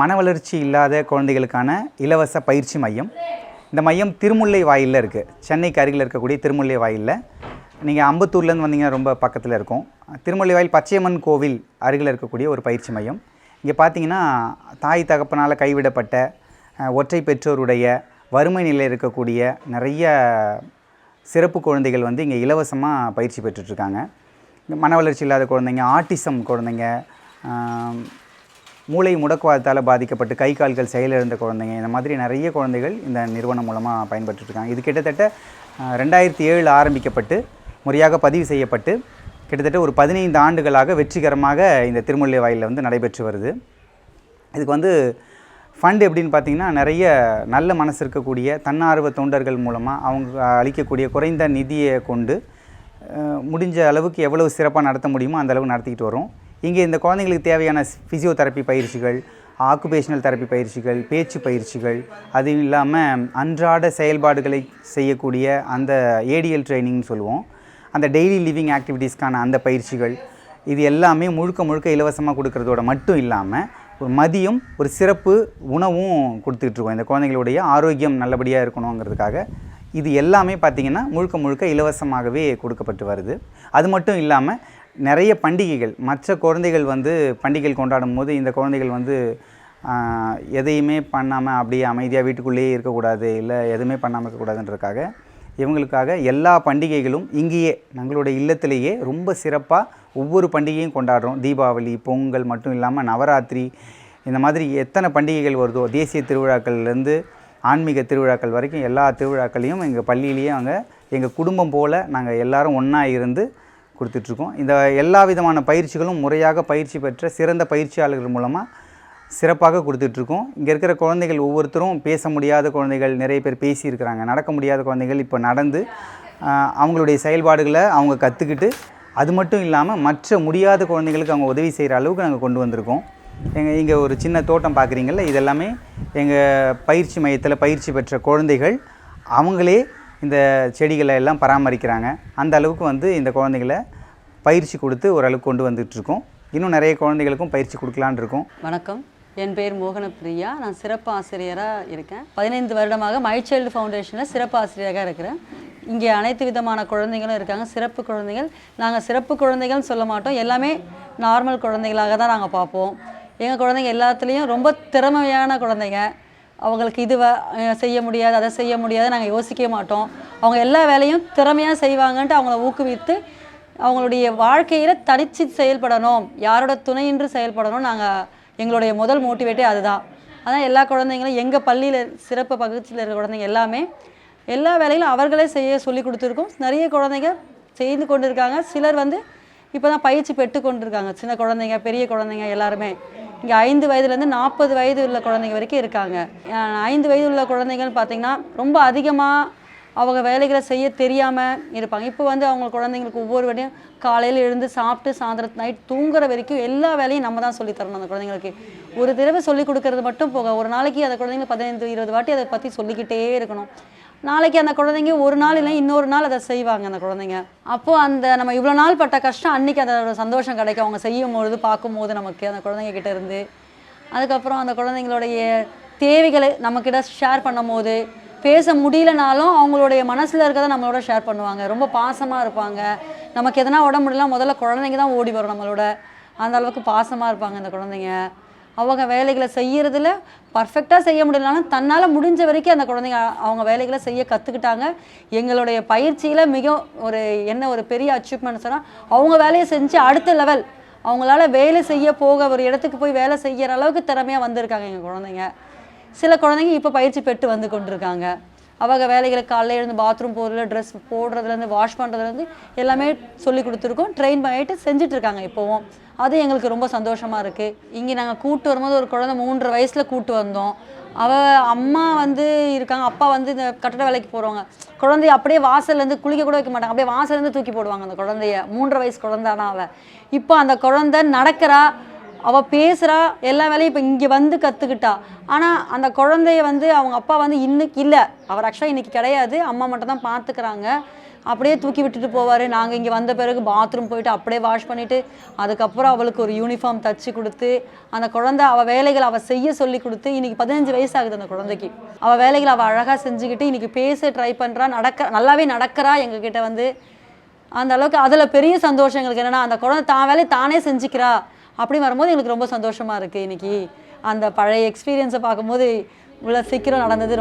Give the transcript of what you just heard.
மன வளர்ச்சி இல்லாத குழந்தைகளுக்கான இலவச பயிற்சி மையம். இந்த மையம் திருமுல்லை வாயிலில் இருக்குது சென்னைக்கு அருகில் இருக்கக்கூடிய திருமுல்லை வாயிலில். நீங்கள் அம்பத்தூர்லேருந்து வந்தீங்கன்னா ரொம்ப பக்கத்தில் இருக்கும். திருமுல்லை வாயில் பச்சையம்மன் கோவில் அருகில் இருக்கக்கூடிய ஒரு பயிற்சி மையம். இங்கே பார்த்தீங்கன்னா தாய் தகப்பனால் கைவிடப்பட்ட ஒற்றை பெற்றோருடைய வறுமை நிலையில் இருக்கக்கூடிய நிறைய சிறப்பு குழந்தைகள் வந்து இங்கே இலவசமாக பயிற்சி பெற்றுட்ருக்காங்க மன வளர்ச்சி இல்லாத குழந்தைங்க ஆட்டிசம் குழந்தைங்க மூளை முடக்குவாதத்தால் பாதிக்கப்பட்டு கை கால்கள் செயலிழந்த குழந்தைங்க இந்த மாதிரி நிறைய குழந்தைகள் இந்த நிறுவனம் மூலமாக பயன்பட்டுருக்காங்க இது கிட்டத்தட்ட ரெண்டாயிரத்தி ஏழில் ஆரம்பிக்கப்பட்டு முறையாக பதிவு செய்யப்பட்டு கிட்டத்தட்ட ஒரு பதினைந்து ஆண்டுகளாக வெற்றிகரமாக இந்த திருமுல்லை வாயிலில் வந்து நடைபெற்று வருது. இதுக்கு வந்து ஃபண்ட் எப்படின்னு பார்த்தீங்கன்னா நிறைய நல்ல மனசு இருக்கக்கூடிய தன்னார்வ தொண்டர்கள் மூலமாக அவங்க அளிக்கக்கூடிய குறைந்த நிதியை கொண்டு முடிஞ்ச அளவுக்கு எவ்வளவு சிறப்பாக நடத்த முடியுமோ அந்த அளவு நடத்திக்கிட்டு வரும் இங்கே இந்த குழந்தைங்களுக்கு தேவையான ஃபிசியோதெரப்பி பயிற்சிகள் ஆக்குபேஷனல் தெரப்பி பயிற்சிகள் பேச்சு பயிற்சிகள் அதுவும் இல்லாமல் அன்றாட செயல்பாடுகளை செய்யக்கூடிய அந்த ஏடிஎல் ட்ரைனிங்னு சொல்லுவோம். அந்த டெய்லி லிவிங் ஆக்டிவிட்டீஸ்க்கான அந்த பயிற்சிகள் இது எல்லாமே முழுக்க முழுக்க இலவசமாக கொடுக்கறதோட மட்டும் இல்லாமல் ஒரு மதியம் ஒரு சிறப்பு உணவும் கொடுத்துட்ருக்கோம் இந்த குழந்தைங்களுடைய ஆரோக்கியம் நல்லபடியாக இருக்கணுங்கிறதுக்காக. இது எல்லாமே பார்த்திங்கன்னா முழுக்க முழுக்க இலவசமாகவே கொடுக்கப்பட்டு வருது. அது மட்டும் இல்லாமல் நிறைய பண்டிகைகள் மற்ற குழந்தைகள் வந்து பண்டிகைகள் கொண்டாடும் போது இந்த குழந்தைகள் வந்து எதையுமே பண்ணாமல் அப்படியே அமைதியாக வீட்டுக்குள்ளேயே இருக்கக்கூடாது இல்லை எதுவுமே பண்ணாமல் இருக்கக்கூடாதுன்றதுக்காக இவங்களுக்காக எல்லா பண்டிகைகளும் இங்கேயே நம்மளுடைய இல்லத்திலேயே ரொம்ப சிறப்பாக ஒவ்வொரு பண்டிகையும் கொண்டாடுறோம். தீபாவளி பொங்கல் மட்டும் இல்லாமல் நவராத்திரி இந்த மாதிரி எத்தனை பண்டிகைகள் வருதோ தேசிய திருவிழாக்கள்லேருந்து ஆன்மீக திருவிழாக்கள் வரைக்கும் எல்லா திருவிழாக்களையும் எங்கள் பள்ளியிலேயே அங்கே எங்கள் குடும்பம் போல் நாங்கள் எல்லோரும் ஒன்றா இருந்து கொடுத்துட்ருக்கோம். இந்த எல்லா விதமான பயிற்சிகளும் முறையாக பயிற்சி பெற்ற சிறந்த பயிற்சியாளர்கள் மூலமாக சிறப்பாக கொடுத்துட்ருக்கோம். இங்கே இருக்கிற குழந்தைகள் ஒவ்வொருத்தரும் பேச முடியாத குழந்தைகள் நிறைய பேர் பேசியிருக்கிறாங்க. நடக்க முடியாத குழந்தைகள் இப்போ நடந்து அவங்களுடைய செயல்பாடுகளை அவங்க கற்றுக்கிட்டு அது மட்டும் இல்லாமல் மற்ற முடியாத குழந்தைங்களுக்கு அவங்க உதவி செய்கிற அளவுக்கு நாங்கள் கொண்டு வந்திருக்கோம். எங்கள் இங்கே ஒரு சின்ன தோட்டம் பார்க்குறீங்கல்ல இதெல்லாமே எங்கள் பயிற்சி மையத்தில் பயிற்சி பெற்ற குழந்தைகள் அவங்களே இந்த செடிகளை எல்லாம் பராமரிக்கிறாங்க. அந்த அளவுக்கு வந்து இந்த குழந்தைங்கள பயிற்சி கொடுத்து ஓரளவுக்கு கொண்டு வந்துட்டுருக்கோம் இன்னும் நிறைய குழந்தைகளுக்கும் பயிற்சி கொடுக்கலான் இருக்கோம். வணக்கம். என் பேர் மோகனப்பிரியா. நான் சிறப்பு ஆசிரியராக இருக்கேன். பதினைந்து வருடமாக மை சைல்டு ஃபவுண்டேஷனில் சிறப்பு ஆசிரியராக இருக்கிறேன். இங்கே அனைத்து விதமான குழந்தைகளும் இருக்காங்க. சிறப்பு குழந்தைகள். நாங்கள் சிறப்பு குழந்தைகள்னு சொல்ல மாட்டோம். எல்லாமே நார்மல் குழந்தைகளாக தான் நாங்கள் பார்ப்போம். எங்கள் குழந்தைங்க எல்லாத்துலேயும் ரொம்ப திறமையான குழந்தைங்க. அவங்களுக்கு இது செய்ய முடியாது அதை செய்ய முடியாது நாங்கள் யோசிக்க மாட்டோம். அவங்க எல்லா வேலையும் திறமையாக செய்வாங்கன்ட்டு அவங்கள ஊக்குவித்து அவங்களுடைய வாழ்க்கையில் தனிச்சு செயல்படணும். யாரோட துணையின்றி செயல்படணும். நாங்கள் எங்களுடைய முதல் மோட்டிவேட்டே அதுதான். அதான் எல்லா குழந்தைங்களும் எங்கள் பள்ளியில் சிறப்பு பகுதியில் இருக்கிற குழந்தைங்க எல்லாமே எல்லா வேலைகளும் அவர்களே செய்ய சொல்லி கொடுத்துருக்கோம். நிறைய குழந்தைங்க செய்து கொண்டு இருக்காங்க சிலர் வந்து இப்போ தான் பயிற்சி பெற்று கொண்டிருக்காங்க. சின்ன குழந்தைங்க பெரிய குழந்தைங்க எல்லாருமே. இங்கே ஐந்து வயதுலேருந்து நாற்பது வயது உள்ள குழந்தைங்க வரைக்கும் இருக்காங்க. ஐந்து வயது உள்ள குழந்தைங்கன்னு பார்த்தீங்கன்னா ரொம்ப அதிகமாக அவங்க வேலைகளை செய்ய தெரியாமல் இருப்பாங்க. இப்போ வந்து அவங்க குழந்தைங்களுக்கு ஒவ்வொரு வாட்டியும் காலையில் எழுந்து சாப்பிட்டு சாயந்தரம் நைட் தூங்குற வரைக்கும் எல்லா வேலையும் நம்ம தான் சொல்லி தரணும் அந்த குழந்தைங்களுக்கு. ஒரு தடவை சொல்லி கொடுக்கறது மட்டும் போக ஒரு நாளைக்கு அந்த குழந்தைங்களுக்கு பதினைந்து இருபது வாட்டி அதை பற்றி சொல்லிக்கிட்டே இருக்கணும். நாளைக்கு அந்த குழந்தைங்க ஒரு நாள் இல்லை இன்னொரு நாள் அதை செய்வாங்க அந்த குழந்தைங்க. அப்போது அந்த நம்ம இவ்வளோ நாள் பட்ட கஷ்டம் அன்னைக்கு அதோட சந்தோஷம் கிடைக்கும். அவங்க செய்யும் பொழுது பார்க்கும்போது நமக்கு அந்த குழந்தைங்க கிட்ட இருந்து. அதுக்கப்புறம் அந்த குழந்தைங்களுடைய தேவைகளை நம்மக்கிட்ட ஷேர் பண்ணும்போது பேச முடியலனாலும் அவங்களுடைய மனசில் இருக்கிறத நம்மளோட ஷேர் பண்ணுவாங்க. ரொம்ப பாசமாக இருப்பாங்க. நமக்கு எதனா உடம்பு முதல்ல குழந்தைங்க தான் ஓடி வரும் நம்மளோட. அந்த அளவுக்கு பாசமாக இருப்பாங்க அந்த குழந்தைங்க. அவங்க வேலைகளை செய்யறதுல பர்ஃபெக்டாக செய்ய முடியலனாலும் தன்னால் முடிஞ்ச வரைக்கும் அந்த குழந்தைங்க அவங்க வேலைகளை செய்ய கற்றுக்கிட்டாங்க எங்களுடைய பயிற்சியில் மிக ஒரு என்ன ஒரு பெரிய அச்சீவ்மெண்ட் சொன்னால் அவங்க வேலையை செஞ்சு அடுத்த லெவல் அவங்களால வேலை செய்ய போக ஒரு இடத்துக்கு போய் வேலை செய்கிற அளவுக்கு திறமையாக வந்திருக்காங்க எங்கள் குழந்தைங்க. சில குழந்தைங்க இப்போ பயிற்சி பெற்று வந்து கொண்டிருக்காங்க. அவங்க வேலைகளை காலையில் எழுந்து பாத்ரூம் போகிறதுல ட்ரெஸ் போடுறதுலேருந்து வாஷ் பண்ணுறதுலேருந்து எல்லாமே சொல்லி கொடுத்துருக்கோம். ட்ரெயின் பண்ணிட்டு செஞ்சுட்டு இருக்காங்க இப்போவும். அது எங்களுக்கு ரொம்ப சந்தோஷமாக இருக்குது இங்கே நாங்கள் கூப்பிட்டு வரும்போது ஒரு குழந்தை மூன்றரை வயசில் கூப்பிட்டு வந்தோம். அவள் அம்மா வந்து இருக்காங்க. அப்பா வந்து இந்த கட்டட வேலைக்கு போகிறவங்க குழந்தைய அப்படியே வாசல்லேருந்து குளிக்க கூட வைக்க மாட்டாங்க. அப்படியே வாசல்லேருந்து தூக்கி போடுவாங்க அந்த குழந்தைய. மூன்றரை வயசு குழந்தை அவள் இப்போ அந்த குழந்தை நடக்கிறா. அவள் பேசுகிறா எல்லா வேலையும் இப்போ இங்கே வந்து கற்றுக்கிட்டா ஆனால் அந்த குழந்தைய வந்து அவங்க அப்பா வந்து இன்னைக்கு இல்லை. அவர் ஆக்சுவலாக இன்றைக்கி கிடையாது. அம்மா மட்டும் தான் பார்த்துக்கிறாங்க அப்படியே தூக்கி விட்டுட்டு போவார். நாங்கள் இங்கே வந்த பிறகு பாத்ரூம் போயிட்டு அப்படியே வாஷ் பண்ணிவிட்டு அதுக்கப்புறம் அவளுக்கு ஒரு யூனிஃபார்ம் தச்சு கொடுத்து அந்த குழந்தை அவள் வேலைகள் அவள் செய்ய சொல்லி கொடுத்து இன்றைக்கி பதினஞ்சு வயசு ஆகுது அந்த குழந்தைக்கு. அவள் வேலைகள் அவள் அழகாக செஞ்சுக்கிட்டு இன்றைக்கி பேச ட்ரை பண்ணுறா நடக்க நல்லாவே நடக்கிறா எங்ககிட்ட வந்து. அந்த அளவுக்கு அதில் பெரிய சந்தோஷம் எங்களுக்கு என்னென்னா அந்த குழந்தை தான் வேலையை தானே செஞ்சுக்கிறா. அப்படி வரும்போது எங்களுக்கு ரொம்ப சந்தோஷமாக இருக்குது இன்றைக்கி அந்த பழைய எக்ஸ்பீரியன்ஸை பார்க்கும்போது இவ்வளோ சீக்கிரம் நடந்தது